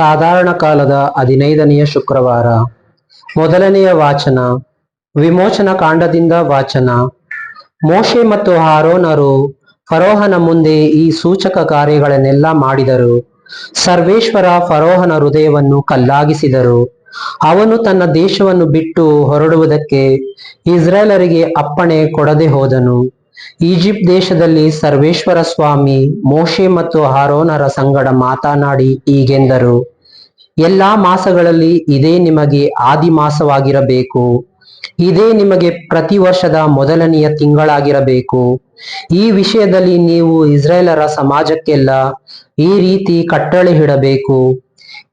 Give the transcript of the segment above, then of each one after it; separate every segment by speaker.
Speaker 1: ಸಾಧಾರಣ ಕಾಲದ ಹದಿನೈದನೆಯ ಶುಕ್ರವಾರ. ಮೊದಲನೆಯ ವಾಚನ, ವಿಮೋಚನ ಕಾಂಡದಿಂದ ವಾಚನ. ಮೋಶೆ ಮತ್ತು ಹಾರೋನರು ಫರೋಹನ ಮುಂದೆ ಈ ಸೂಚಕ ಕಾರ್ಯಗಳನ್ನೆಲ್ಲ ಮಾಡಿದರು. ಸರ್ವೇಶ್ವರ ಫರೋಹನ ಹೃದಯವನ್ನು ಕಲ್ಲಾಗಿಸಿದರು. ಅವನು ತನ್ನ ದೇಶವನ್ನು ಬಿಟ್ಟು ಹೊರಡುವುದಕ್ಕೆ ಇಸ್ರೇಲರಿಗೆ ಅಪ್ಪಣೆ ಕೊಡದೆ ಹೋದನು. ಈಜಿಪ್ಟ್ ದೇಶದಲ್ಲಿ ಸರ್ವೇಶ್ವರ ಸ್ವಾಮಿ ಮೋಶೆ ಮತ್ತು ಹಾರೋನರ ಸಂಗಡ ಮಾತನಾಡಿ ಹೀಗೆಂದರು. ಎಲ್ಲಾ ಮಾಸಗಳಲ್ಲಿ ಇದೇ ನಿಮಗೆ ಆದಿ ಮಾಸವಾಗಿರಬೇಕು ಇದೇ ನಿಮಗೆ ಪ್ರತಿ ವರ್ಷದ ಮೊದಲನೆಯ ತಿಂಗಳಾಗಿರಬೇಕು. ಈ ವಿಷಯದಲ್ಲಿ ನೀವು ಇಸ್ರೇಲರ ಸಮಾಜಕ್ಕೆಲ್ಲ ಈ ರೀತಿ ಕಟ್ಟಳೆ ಹಿಡಬೇಕು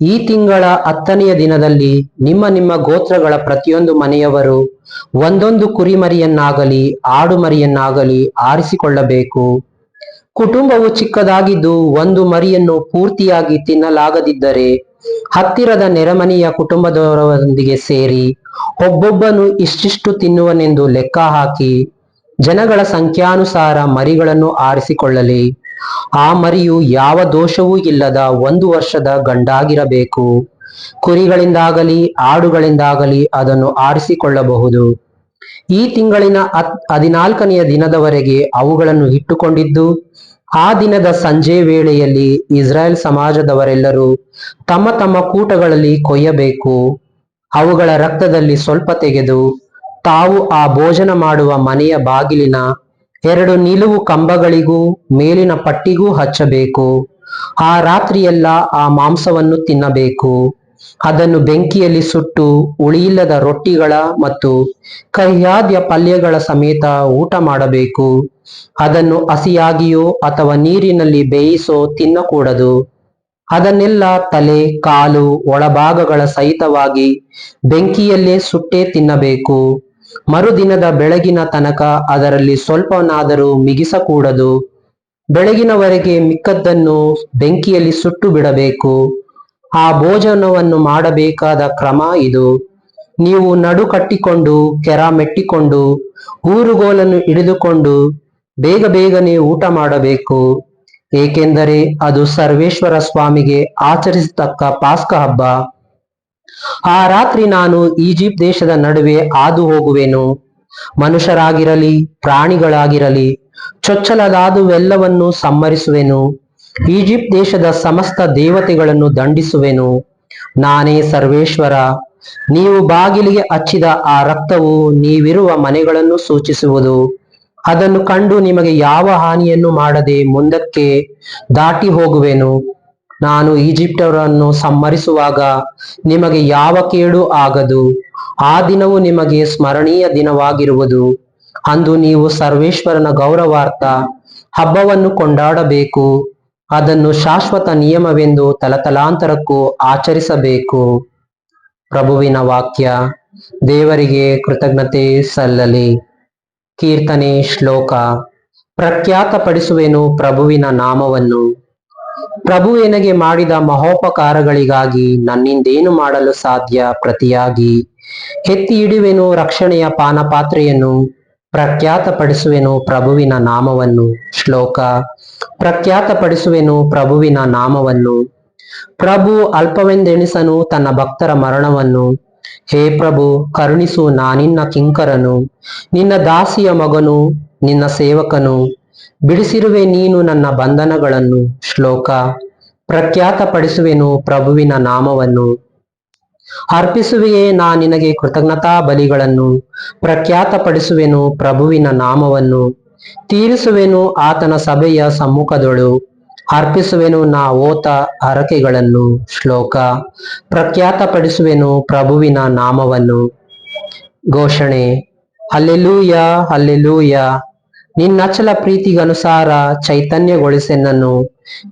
Speaker 1: ಈ ತಿಂಗಳ ಹತ್ತನೆಯ ದಿನದಲ್ಲಿ ನಿಮ್ಮ ನಿಮ್ಮ ಗೋತ್ರಗಳ ಪ್ರತಿಯೊಂದು ಮನೆಯವರು ಒಂದೊಂದು ಕುರಿಮರಿಯನ್ನಾಗಲಿ ಆಡು ಮರಿಯನ್ನಾಗಲಿ ಆರಿಸಿಕೊಳ್ಳಬೇಕು. ಕುಟುಂಬವು ಚಿಕ್ಕದಾಗಿದ್ದು ಒಂದು ಮರಿಯನ್ನು ಪೂರ್ತಿಯಾಗಿ ತಿನ್ನಲಾಗದಿದ್ದರೆ ಹತ್ತಿರದ ನೆರೆಮನೆಯ ಕುಟುಂಬದವರೊಂದಿಗೆ ಸೇರಿ ಒಬ್ಬೊಬ್ಬನು ಇಷ್ಟಿಷ್ಟು ತಿನ್ನುವನೆಂದು ಲೆಕ್ಕ ಹಾಕಿ ಜನಗಳ ಸಂಖ್ಯಾನುಸಾರ ಮರಿಗಳನ್ನು ಆರಿಸಿಕೊಳ್ಳಲಿ. ಆ ಮರಿಯು ಯಾವ ದೋಷವೂ ಇಲ್ಲದ ಒಂದು ವರ್ಷದ ಗಂಡಾಗಿರಬೇಕು. ಕುರಿಗಳಿಂದಾಗಲಿ, ಆಡುಗಳಿಂದಾಗಲಿ ಅದನ್ನು ಆರಿಸಿಕೊಳ್ಳಬಹುದು. ಈ ತಿಂಗಳಿನ ಹದಿನಾಲ್ಕನೆಯ ದಿನದವರೆಗೆ ಅವುಗಳನ್ನು ಇಟ್ಟುಕೊಂಡಿದ್ದು ಆ ದಿನದ ಸಂಜೆ ವೇಳೆಯಲ್ಲಿ ಇಸ್ರಾಯೇಲ್ ಸಮಾಜದವರೆಲ್ಲರೂ ತಮ್ಮ ತಮ್ಮ ಕೂಟಗಳಲ್ಲಿ ಕೊಯ್ಯಬೇಕು. ಅವುಗಳ ರಕ್ತದಲ್ಲಿ ಸ್ವಲ್ಪ ತೆಗೆದು ತಾವು ಆ ಭೋಜನ ಮಾಡುವ ಮನೆಯ ಬಾಗಿಲಿನ ಎರಡು ನಿಲುವು ಕಂಬಗಳಿಗೂ ಮೇಲಿನ ಪಟ್ಟಿಗೂ ಹಚ್ಚಬೇಕು. ಆ ರಾತ್ರಿಯೆಲ್ಲ ಆ ಮಾಂಸವನ್ನು ತಿನ್ನಬೇಕು. ಅದನ್ನು ಬೆಂಕಿಯಲ್ಲಿ ಸುಟ್ಟು ಉಳಿಯಿಲ್ಲದ ರೊಟ್ಟಿಗಳ ಮತ್ತು ಕಹ್ಯಾದ್ಯ ಪಲ್ಯಗಳ ಸಮೇತ ಊಟ ಮಾಡಬೇಕು. ಅದನ್ನು ಹಸಿಯಾಗಿಯೋ ಅಥವಾ ನೀರಿನಲ್ಲಿ ಬೇಯಿಸೋ ತಿನ್ನಕೂಡದು. ಅದನ್ನೆಲ್ಲ ತಲೆ, ಕಾಲು, ಒಳಭಾಗಗಳ ಸಹಿತವಾಗಿ ಬೆಂಕಿಯಲ್ಲೇ ಸುಟ್ಟೇ ತಿನ್ನಬೇಕು. ಮರುದಿನದ ಬೆಳಗಿನ ತನಕ ಅದರಲ್ಲಿ ಸ್ವಲ್ಪನಾದರೂ ಮಿಗಿಸಕೂಡದು. ಬೆಳಗಿನವರೆಗೆ ಮಿಕ್ಕದ್ದನ್ನು ಬೆಂಕಿಯಲ್ಲಿ ಸುಟ್ಟು ಬಿಡಬೇಕು. ಆ ಭೋಜನವನ್ನು ಮಾಡಬೇಕಾದ ಕ್ರಮ ಇದು. ನೀವು ನಡು ಕಟ್ಟಿಕೊಂಡು, ಕೆರ ಮೆಟ್ಟಿಕೊಂಡು, ಊರುಗೋಲನ್ನು ಹಿಡಿದುಕೊಂಡು ಬೇಗ ಬೇಗನೆ ಊಟ ಮಾಡಬೇಕು. ಏಕೆಂದರೆ ಅದು ಸರ್ವೇಶ್ವರ ಸ್ವಾಮಿಗೆ ಆಚರಿಸತಕ್ಕ ಪಾಸ್ಕ ಹಬ್ಬ. ಆ ರಾತ್ರಿ ನಾನು ಈಜಿಪ್ಟ್ ದೇಶದ ನಡುವೆ ಹಾದು ಹೋಗುವೆನು. ಮನುಷ್ಯರಾಗಿರಲಿ, ಪ್ರಾಣಿಗಳಾಗಿರಲಿ, ಚೊಚ್ಚಲದಾದುವೆಲ್ಲವನ್ನು ಸಂಹರಿಸುವೆನು. ಈಜಿಪ್ಟ್ ದೇಶದ ಸಮಸ್ತ ದೇವತೆಗಳನ್ನು ದಂಡಿಸುವೆನು. ನಾನೇ ಸರ್ವೇಶ್ವರ. ನೀವು ಬಾಗಿಲಿಗೆ ಹಚ್ಚಿದ ಆ ರಕ್ತವು ನೀವಿರುವ ಮನೆಗಳನ್ನು ಸೂಚಿಸುವುದು. ಅದನ್ನು ಕಂಡು ನಿಮಗೆ ಯಾವ ಹಾನಿಯನ್ನು ಮಾಡದೆ ಮುಂದಕ್ಕೆ ದಾಟಿ ಹೋಗುವೆನು. ನಾನು ಈಜಿಪ್ಟರನ್ನು ಸಂಹರಿಸುವಾಗ ನಿಮಗೆ ಯಾವ ಕೇಡು ಆಗದು. ಆ ದಿನವು ನಿಮಗೆ ಸ್ಮರಣೀಯ ದಿನವಾಗಿರುವುದು. ಅಂದು ನೀವು ಸರ್ವೇಶ್ವರನ ಗೌರವಾರ್ಥ ಹಬ್ಬವನ್ನು ಕೊಂಡಾಡಬೇಕು. ಅದನ್ನು ಶಾಶ್ವತ ನಿಯಮವೆಂದು ತಲತಲಾಂತರಕ್ಕೂ ಆಚರಿಸಬೇಕು. ಪ್ರಭುವಿನ ವಾಕ್ಯ, ದೇವರಿಗೆ ಕೃತಜ್ಞತೆ ಸಲ್ಲಲಿ. ಕೀರ್ತನೆ ಶ್ಲೋಕ, ಪ್ರಖ್ಯಾತಪಡಿಸುವೆನು ಪ್ರಭುವಿನ ನಾಮವನ್ನು. ಪ್ರಭು ಎನಗೆ ಮಾಡಿದ ಮಹೋಪಕಾರಗಳಿಗಾಗಿ ನನ್ನಿಂದೇನು ಮಾಡಲು ಸಾಧ್ಯ ಪ್ರತಿಯಾಗಿ. ಎತ್ತಿ ಇಡುವೆನು ರಕ್ಷಣೆಯ ಪಾನಪಾತ್ರೆಯನ್ನು ಪ್ರಖ್ಯಾತಪಡಿಸುವೆನು ಪ್ರಭುವಿನ ನಾಮವನ್ನು. ಶ್ಲೋಕ. ಪ್ರಖ್ಯಾತಪಡಿಸುವೆನು ಪ್ರಭುವಿನ ನಾಮವನ್ನು. ಪ್ರಭು ಅಲ್ಪವೆಂದೆಣಿಸನು ತನ್ನ ಭಕ್ತರ ಮರಣವನ್ನು. ಹೇ ಪ್ರಭು, ಕರುಣಿಸು ನಾನಿನ್ನ ಕಿಂಕರನು. ನಿನ್ನ ದಾಸಿಯ ಮಗನು, ನಿನ್ನ ಸೇವಕನು. ಬಿಡಿಸಿರುವೆ ನೀನು ನನ್ನ ಬಂಧನಗಳನ್ನು. ಶ್ಲೋಕ. ಪ್ರಖ್ಯಾತಪಡಿಸುವೆನು ಪ್ರಭುವಿನ ನಾಮವನ್ನು. ಅರ್ಪಿಸುವೆಯೇ ನಾ ನಿನಗೆ ಕೃತಜ್ಞತಾ ಬಲಿಗಳನ್ನು. ಪ್ರಖ್ಯಾತಪಡಿಸುವೆನು ಪ್ರಭುವಿನ ನಾಮವನ್ನು. ತೀರಿಸುವೆನು ಆತನ ಸಭೆಯ ಸಮ್ಮುಖದೊಳು. ಅರ್ಪಿಸುವೆನು ನಾ ಓತ ಹರಕೆಗಳನ್ನು. ಶ್ಲೋಕ. ಪ್ರಖ್ಯಾತಪಡಿಸುವೆನು ಪ್ರಭುವಿನ ನಾಮವನ್ನು. ಘೋಷಣೆ. Alleluia alleluia ನಿನ್ನಚಲ ಪ್ರೀತಿಗನುಸಾರ ಚೈತನ್ಯಗೊಳಿಸೆನ್ನನ್ನು.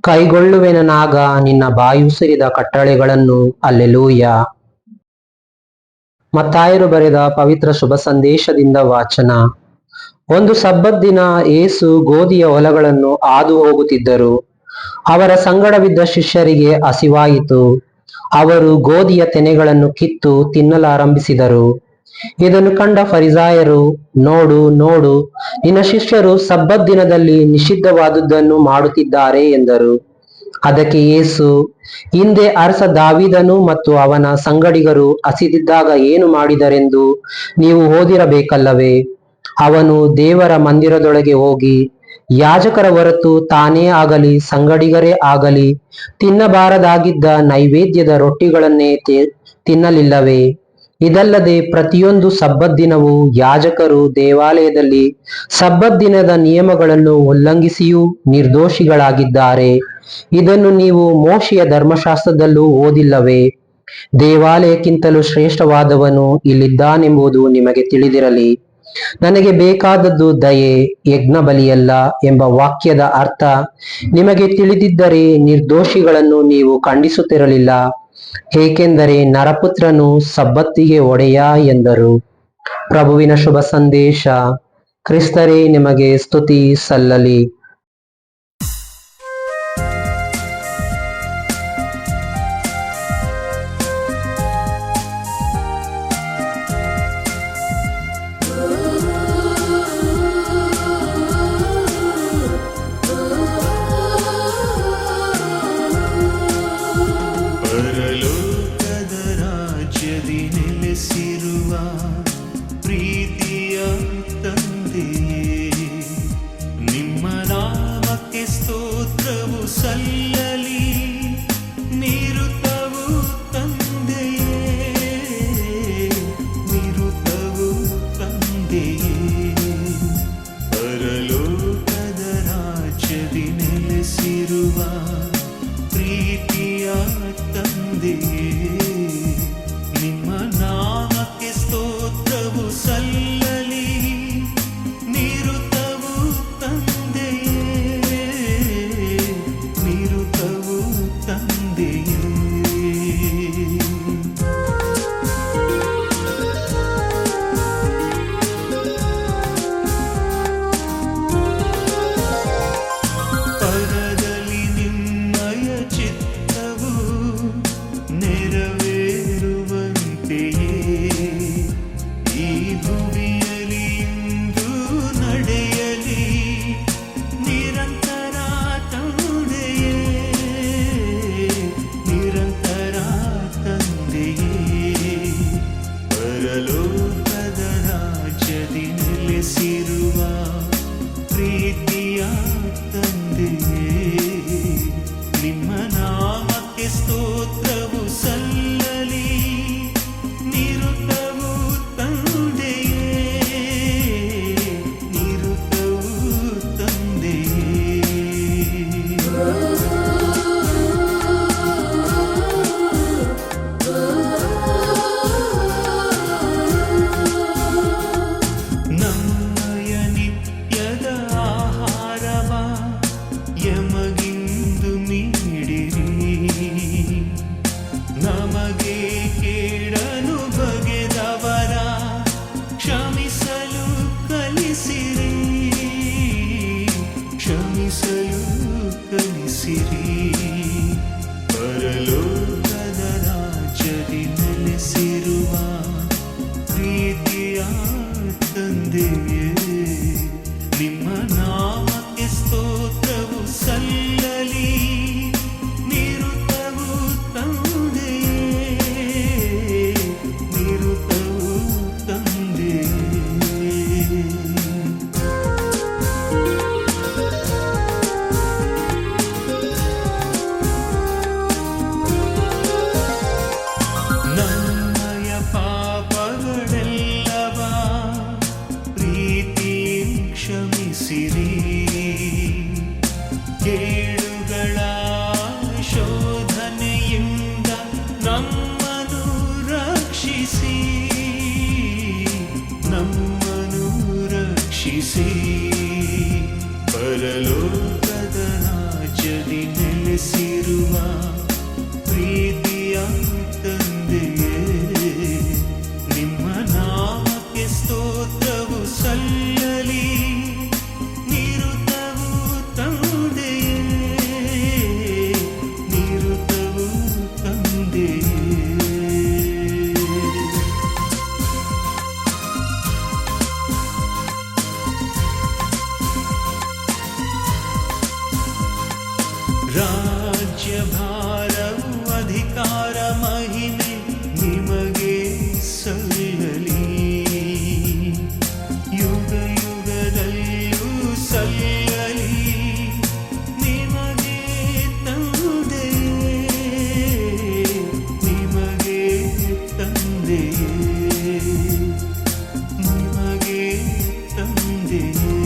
Speaker 1: ಕೈಗೊಳ್ಳುವೆನನಾಗ ನಿನ್ನ ಬಾಯುಸಿರಿದ ಕಟ್ಟಳೆಗಳನ್ನು. ಅಲ್ಲೆಲೂಯ ಮತ್ತಾಯರು ಬರೆದ ಪವಿತ್ರ ಶುಭ ಸಂದೇಶದಿಂದ ವಾಚನ. ಒಂದು ಸಬ್ಬತ್ ದಿನ ಏಸು ಗೋಧಿಯ ಹೊಲಗಳನ್ನು ಹಾದು ಹೋಗುತ್ತಿದ್ದರು. ಅವರ ಸಂಗಡವಿದ್ದ ಶಿಷ್ಯರಿಗೆ ಹಸಿವಾಯಿತು. ಅವರು ಗೋಧಿಯ ತೆನೆಗಳನ್ನು ಕಿತ್ತು ತಿನ್ನಲಾರಂಭಿಸಿದರು. ಇದನ್ನು ಕಂಡ ಫರಿಸಾಯರು, ನೋಡು ನೋಡು, ನಿನ್ನ ಶಿಷ್ಯರು ಸಬ್ಬತ್ ದಿನದಲ್ಲಿ ನಿಷಿದ್ಧವಾದುದನ್ನು ಮಾಡುತ್ತಿದ್ದಾರೆ ಎಂದರು. ಅದಕ್ಕೆ ಯೇಸು, ಹಿಂದೆ ಅರಸ ದಾವಿದನು ಮತ್ತು ಅವನ ಸಂಗಡಿಗರು ಹಸಿದಿದ್ದಾಗ ಏನು ಮಾಡಿದರೆಂದು ನೀವು ಓದಿರಬೇಕಲ್ಲವೇ? ಅವನು ದೇವರ ಮಂದಿರದೊಳಗೆ ಹೋಗಿ, ಯಾಜಕರ ಹೊರತು ತಾನೇ ಆಗಲಿ, ಸಂಗಡಿಗರೇ ಆಗಲಿ, ತಿನ್ನಬಾರದಾಗಿದ್ದ ನೈವೇದ್ಯದ ರೊಟ್ಟಿಗಳನ್ನೇ ತಿನ್ನಲಿಲ್ಲವೇ? ಇದಲ್ಲದೆ ಪ್ರತಿಯೊಂದು ಸಬ್ಬತ್ ದಿನವೂ ಯಾಜಕರು ದೇವಾಲಯದಲ್ಲಿ ಸಬ್ಬತ್ ದಿನದ ನಿಯಮಗಳನ್ನು ಉಲ್ಲಂಘಿಸಿಯೂ ನಿರ್ದೋಷಿಗಳಾಗಿದ್ದಾರೆ. ಇದನ್ನು ನೀವು ಮೋಶಿಯ ಧರ್ಮಶಾಸ್ತ್ರದಲ್ಲೂ ಓದಿಲ್ಲವೇ? ದೇವಾಲಯಕ್ಕಿಂತಲೂ ಶ್ರೇಷ್ಠವಾದವನು ಇಲ್ಲಿದ್ದಾನೆಂಬುದು ನಿಮಗೆ ತಿಳಿದಿರಲಿ. ನನಗೆ ಬೇಕಾದದ್ದು ದಯೆ ಯಜ್ಞ ಬಲಿಯಲ್ಲ ಎಂಬ ವಾಕ್ಯದ ಅರ್ಥ. ನಿಮಗೆ ತಿಳಿದಿದ್ದರೆ ನಿರ್ದೋಷಿಗಳನ್ನು ನೀವು ಖಂಡಿಸುತ್ತಿರಲಿಲ್ಲ. ಏಕೆಂದರೆ ನರಪುತ್ರನು ಸಬ್ಬತ್ತಿಗೆ ಒಡೆಯ ಎಂದರು. ಪ್ರಭುವಿನ ಶುಭ ಸಂದೇಶ. ಕ್ರಿಸ್ತರೇ, ನಿಮಗೆ ಸ್ತುತಿ ಸಲ್ಲಲಿ.
Speaker 2: ನಿಮ್ಮ ನಾಮಕ್ಕೆ ಸ್ತೋತ್ರವು ಸಲ್ಲಲಿ రక్షిసి పరలో ending.